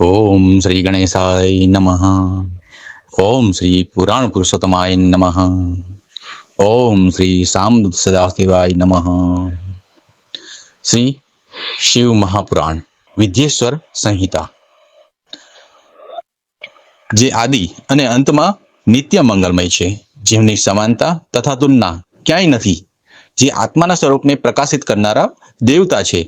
ઓમ શ્રી ગણેશાય નમઃ ઓમ શ્રી પુરાણ પુરુષોત્તમાય નમઃ ઓમ શ્રી સામદૂત સદાશિવાય નમઃ શ્રી શિવ મહાપુરાણ વિદ્યેશ્વર સંહિતા જે આદિ અને અંતમાં નિત્ય મંગલમય છે, જેમની સમાનતા તથા તુલના ક્યાંય નથી, જે આત્માના સ્વરૂપને પ્રકાશિત કરનારા દેવતા છે,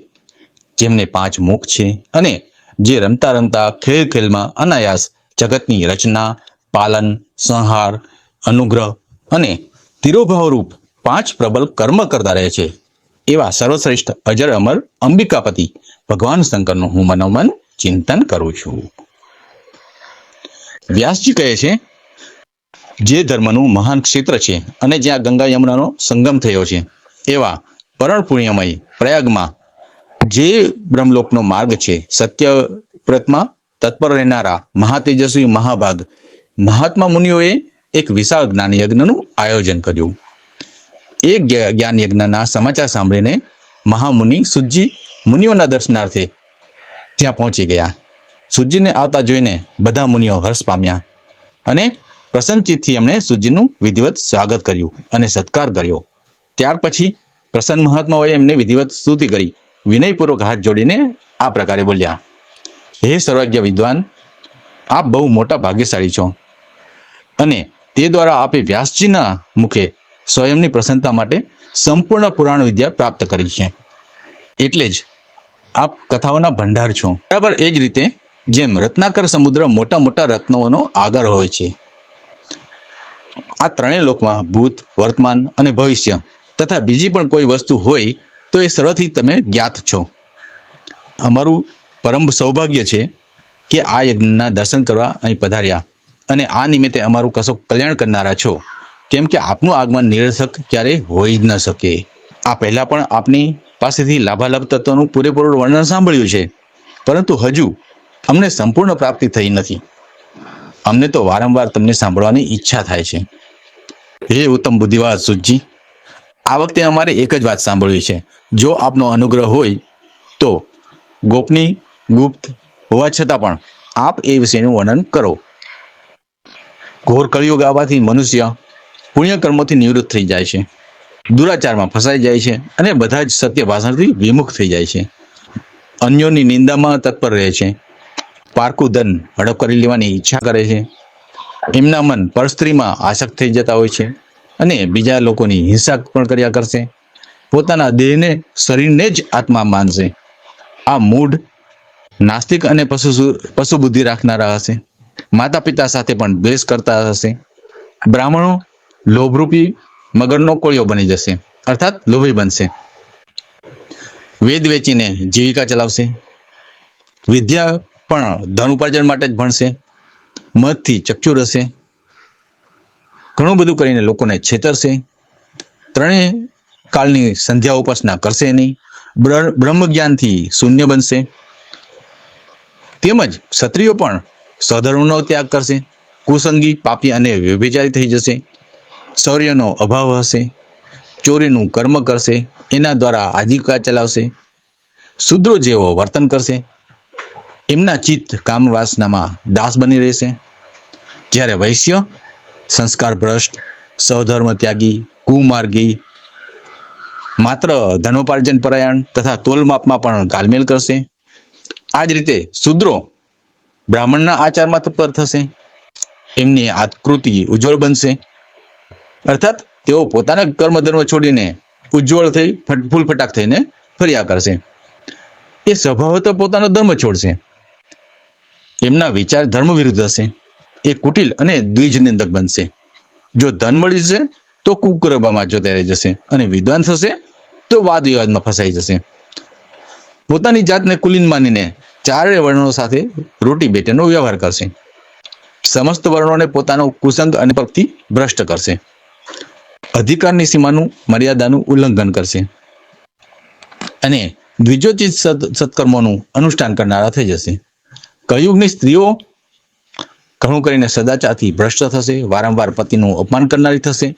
જેમને પાંચ મુખ છે અને જે રમતા રમતા ખેલ ખેલમાં અનાયાસ જગતની રચના, પાલન, સંહાર, અનુગ્રહ અને તિરોભાવરૂપ પાંચ પ્રબલ કર્મ કરતા રહે છે. એવા સર્વશ્રેષ્ઠ અજર અમર અંબિકાપતિ ભગવાન શંકરનું હું મનોમન ચિંતન કરું છું. વ્યાસજી કહે છે, જે ધર્મનું મહાન ક્ષેત્ર છે અને જ્યાં ગંગા યમુનાનો સંગમ થયો છે, એવા પરણ પુણ્યમય પ્રયાગમાં જે બ્રહ્મલોકનો માર્ગ છે, સત્ય પ્રતમાં તત્પર રહેનારા મહાતેજસ્વી મહાભાગ, મહાત્મા મુનિઓએ એક વિશાળ જ્ઞાન યજ્ઞનું આયોજન કર્યું. એ જ્ઞાન યજ્ઞના સમાચાર સાંભળીને મહામુનિ સુજી મુનિઓના દર્શનાર્થે ત્યાં પહોંચી ગયા. સુજીને આવતા જોઈને બધા મુનિઓ હર્ષ પામ્યા અને પ્રસન્નચિતથી એમણે સુજીનું વિધિવત સ્વાગત કર્યું અને સત્કાર કર્યો. ત્યાર પછી પ્રસન્ન મહાત્માઓએ એમને વિધિવત સ્તુતિ કરી. વિનયપૂર્વક હાથ જોડીને આ પ્રકારે બોલ્યા, હે સર્વજ્ઞ વિદ્વાન, આપ બહુ મોટા ભાગ્યશાળી છો અને તે દ્વારા આપે વ્યાસજીના મુખે સ્વયંની પ્રસન્નતા માટે સંપૂર્ણ પુરાણ વિદ્યા પ્રાપ્ત કરી છે. એટલે જ આપ કથાઓના ભંડાર છો. બરાબર એ જ રીતે જેમ રત્નાકર સમુદ્ર મોટા મોટા રત્નોનો આગર હોય છે. આ ત્રણેય લોકમાં ભૂત, વર્તમાન અને ભવિષ્ય તથા બીજી પણ કોઈ વસ્તુ હોય તો એ સરળથી તમે જ્ઞાત છો. અમારું પરમ સૌભાગ્ય છે કે આ યજ્ઞના દર્શન કરવા અહીં પધાર્યા. અને આ નિમિત્તે અમારું કશો કલ્યાણ કરનારા છો. કેમ કે આપનું આગમન નિરર્થક ક્યારેય હોઈ જ ન શકે. આ પહેલા પણ આપની પાસેથી લાભાલાભ તત્વનું પૂરેપૂરું વર્ણન સાંભળ્યું છે. પરંતુ હજુ અમને સંપૂર્ણ પ્રાપ્તિ થઈ નથી. અમને તો વારંવાર તમને સાંભળવાની ઈચ્છા થાય છે. હે ઉત્તમ બુદ્ધિવાદ સુજી આ વખતે અમારે એક જ વાત સાંભળવી છે. જો આપનો અનુગ્રહ હોય તો ગોપની ગુપ્ત હોવા છતાં પણ આપ એ વિશેનું વર્ણન કરો. ઘોર કળિયુગ આવવાથી મનુષ્ય પુણ્ય કર્મોથી નિવૃત્ત થઈ જાય છે. દુરાચારમાં ફસાઈ જાય છે અને બધા જ સત્ય ભાષણથી વિમુખ થઈ જાય છે. અન્યોની નિંદામાં તત્પર રહે છે. પારકું ધન હડપ કરી લેવાની ઈચ્છા કરે છે. એમના મન પરસ્ત્રીમાં આસક્ત થઈ જતા હોય છે. અને બીજા લોકોની હિંસા પણ કર્યા કરશે. પોતાના દેહને, શરીરને જ આત્મા માનશે. આ મૂઢ, નાસ્તિક અને પશુ પશુ બુદ્ધિ રાખનારા હશે. માતા પિતા સાથે પણ દ્વેષ કરતા હશે. બ્રાહ્મણો લોભરૂપી મગરનો કોળિયો બની જશે. અર્થાત લોભી બનશે. વેદ વેચીને જીવિકા ચલાવશે. વિદ્યા પણ ધન ઉપાર્જન માટે જ ભણશે. મતથી ચક્ષુ હશે ઘણું બધું કરીને લોકોને છેતરશે. ત્રણેય કાળની સંધ્યા ઉપાસના કરશે નહીં. બ્ર- બ્રહ્મ જ્ઞાનથી શૂન્ય બનશે. તેમજ ક્ષત્રિયો પણ સધર્મનો ત્યાગ કરશે. કુસંગી, પાપી અને વ્યભિચારી થઈ જશે. શૌર્યનો અભાવ હશે. ચોરીનું કર્મ કરશે. એના દ્વારા આજીવિકા ચલાવશે. શુદ્રો જેવો વર્તન કરશે. એમના ચિત્ત કામવાસનામાં દાસ બની રહેશે. જ્યારે વૈશ્ય સંસ્કાર ભ્રષ્ટ, સૌધર્મ ત્યાગી, કુમાર્ગી, માત્ર ધનોપાર્જન પરાયણ તથા તોલમાપમાં પણ ગાલમેલ કરશે. આ જ રીતે શુદ્રો બ્રાહ્મણના આચારમાં તત્પર થશે. એમની આકૃતિ ઉજ્જવળ બનશે. અર્થાત તેઓ પોતાના કર્મધર્મ છોડીને ઉજ્જવળ થઈ ફૂલ ફટાક થઈને ફર્યા કરશે. એ સ્વભાવત પોતાનો ધર્મ છોડશે. એમના વિચાર ધર્મ વિરુદ્ધ હશે. એ કુટિલ અને દ્વિજ નિંદક બનશે. જો ધન મળી જશે, તો કુકર્મમાં જોતા જશે અને વિદ્વાન થશે, તો વાદ વિવાદમાં ફસાઈ જશે. પોતાની જાતને કુલીન માનીને ચારે વર્ણો સાથે રોટી બેટેનો વ્યવહાર કરશે. સમસ્ત વર્ણોને પોતાનો કુસંગ અને પગથી ભ્રષ્ટ કરશે. અધિકારની સીમાનું મર્યાદાનું ઉલ્લંઘન કરશે. અને દ્વિજોચિત સત- સત્કર્મોનું અનુષ્ઠાન કરનારા થઈ જશે. કયુગની સ્ત્રીઓ ઘણું કરીને સદાચારથી ભ્રષ્ટ થશે, વારંવાર પતિનું અપમાન કરનારી થશે,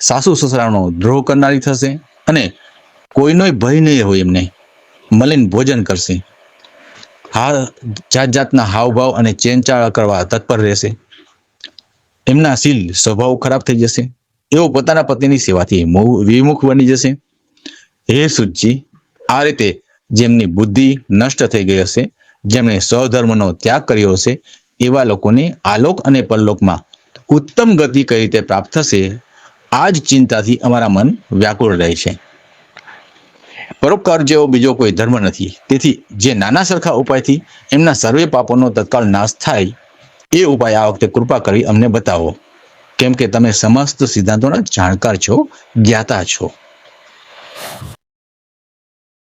સાસુ સસરાનો દ્રોહ કરનારી થશે અને કોઈનો ભય નહીં હોય એમને. મલિન ભોજન કરશે. હા જાત જાતના હાવભાવ અને ચેનચાળ કરવા તત્પર રહેશે. એમના શીલ, સ્વભાવ ખરાબ થઈ જશે. એઓ પોતાના પતિની સેવાથી વિમુખ બની જશે. હે સુજી, આ રીતે જેમની બુદ્ધિ નષ્ટ થઈ ગઈ હશે, જેમણે સ્વધર્મનો ત્યાગ કર્યો હશે એવા લોકોને આલોક અને પરલોકમાં ઉત્તમ ગતિ કઈ રીતે પ્રાપ્ત થશે આ જ ચિંતાથી અમારા મન વ્યાકુળ રહે છે. પરોપકાર જેવો બીજો કોઈ ધર્મ નથી. તેથી જે નાના સરખા ઉપાયથી એમના સર્વે પાપોનો તત્કાળ નાશ થાય, એ ઉપાય આ વખતે કૃપા કરી અમને બતાવો. કેમ કે તમે સમસ્ત સિદ્ધાંતોના જાણકાર છો, જ્ઞાતા છો.